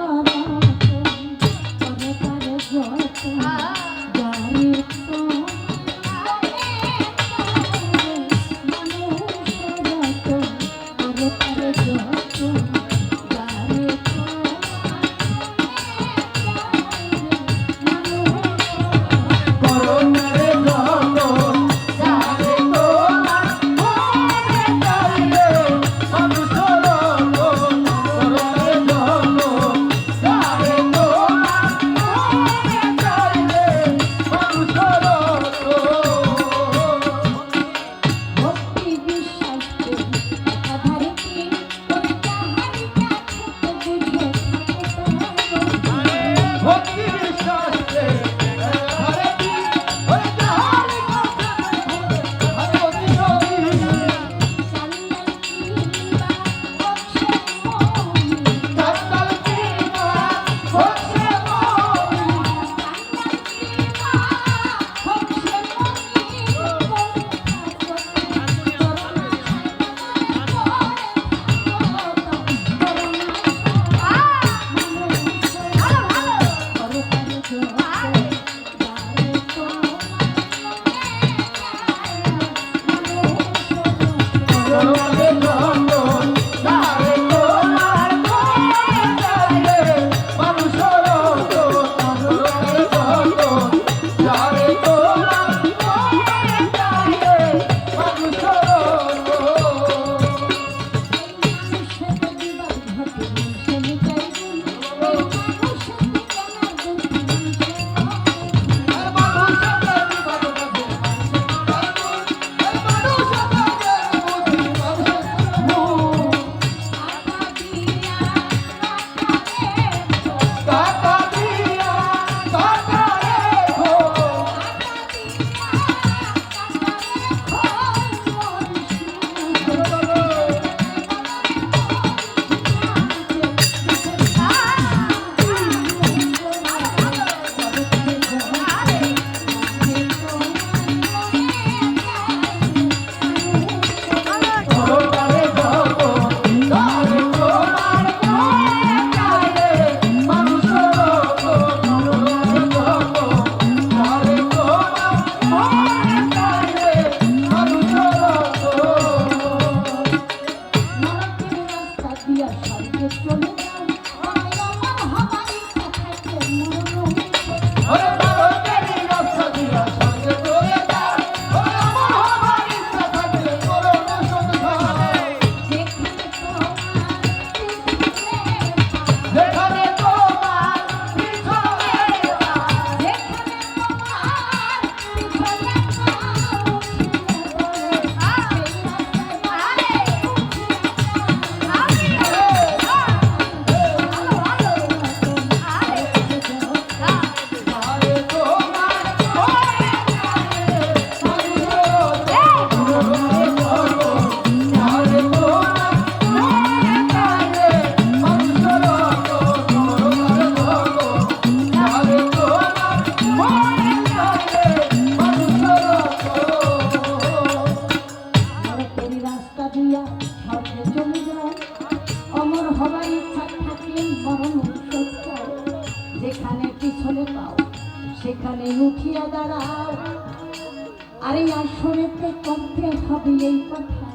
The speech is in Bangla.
Oh, বলো এখানে উঠিয়া দাঁড়াও। আরে আসরেতে কমতে হবে এই কথা